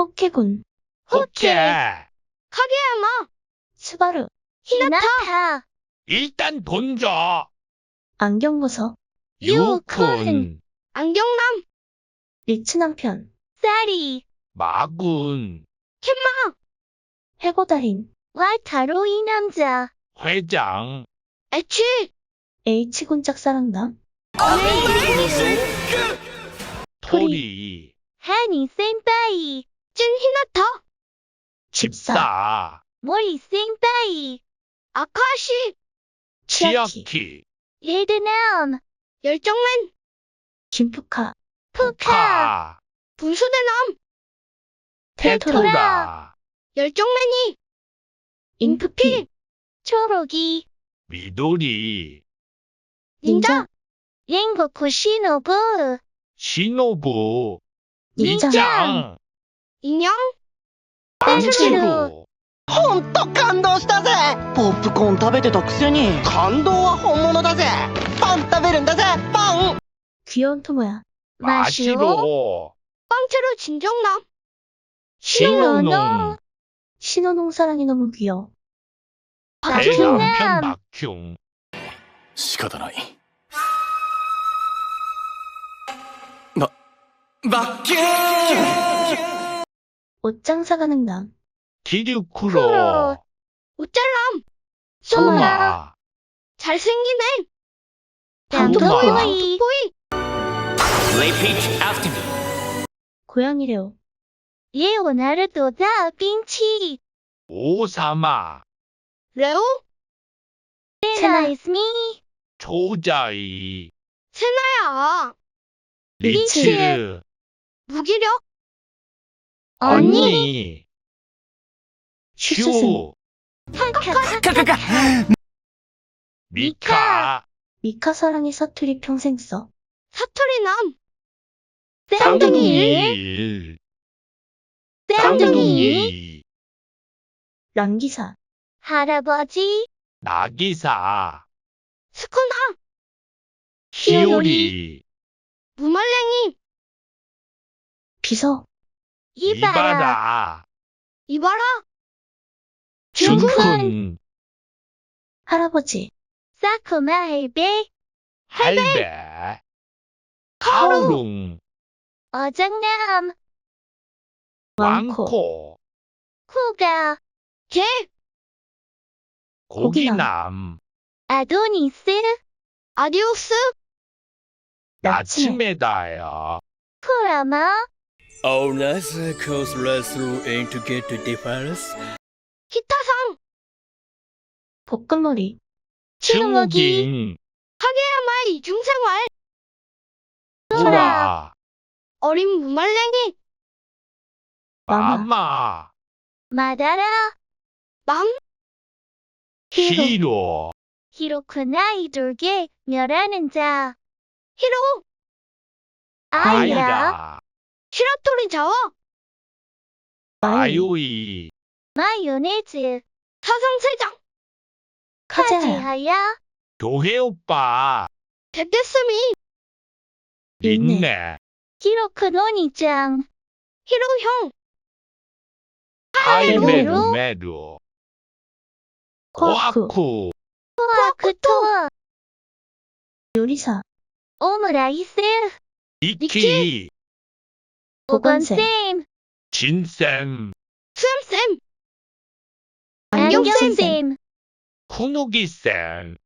호케군, 호케. 카게야마, 스바루, 히나타, 일단 던져. 안경 벗어, 유쿤. 안경남, 리츠 남편, 쌀이, 마군. 캔마, 해고달인, 와타로 이 남자, 회장. 애취, H군 짝사랑남, 토리. 하니 센파이, 찐 히나타, 집사. 모리 센파이, 아카시, 치아키. 레드남, 열정맨, 김푸카, 푸카, 카. 분수대남, 테토라. 열정맨이, 인프피, 초록이, 미도리. 닌자, 랭고쿠 시노부, 시노부. 닌자, 장. 인형, 빵치루. ほんと感動したぜポップコーン食べてたくせに感動は本物だぜパン食べるんだぜパン 귀여운 토모야, 마시로. 빵체로 진정남, 신호농. 신호농 사랑이 너무 귀여워, 대남편 박흉남, 박흉. 仕方ないば罰金 옷장사 가는 남, 기류쿠로. 쿠로. 우짤람, 소마. 잘생긴 애, 당도마. 보이, 보이, Repeat after me 고양이래요, 레오나르도 다 빈치, 오사마. 레오, 세나. 세나이스미, 조자이. 세나야, 리츠. 무기력, 언니. 슈스승, 슈. 카카카, 미카. 미카 사랑의 사투리 평생 써, 사투리남, 쌍둥이, 쌍둥이. 쌍둥이, 쌍둥이. 랑기사, 할아버지, 나기사. 스쿠나, 히오리. 무말랭이, 비서, 이바라, 이바라. 이바라, 준쿤. 할아버지, 사쿠마 헬베, 할배. 카오룽. 어장남, 왕코, 왕코. 쿠가, 개, 고기남. 아도니스, 아디오스, 나츠메다야. 쿠라마, Nice circles run through and to get to difference 볶음머리, 칠흑이, 중긴. 카게야마의 이중생활, 보라. 어린 무말랭이, 마마. 마다라, 맘, 히로, 히로. 히로쿠나 이돌게 멸하는 자, 히로, 아이라, 시라토리 자와, 아요이. 마요네즈, 사성세장, 카자야, 카지하야, 교회 오빠. 데데스미, 린네, 린네. 히로쿠노니짱, 히로형, 하이메루 하이메루, 메루. 코아쿠, 코아쿠. 코아쿠토, 요리사, 오므라이스, 이키. 보건쌤, 진쌤. 수염쌤, 안경쌤, 안경쌤, 쿠누기쌤.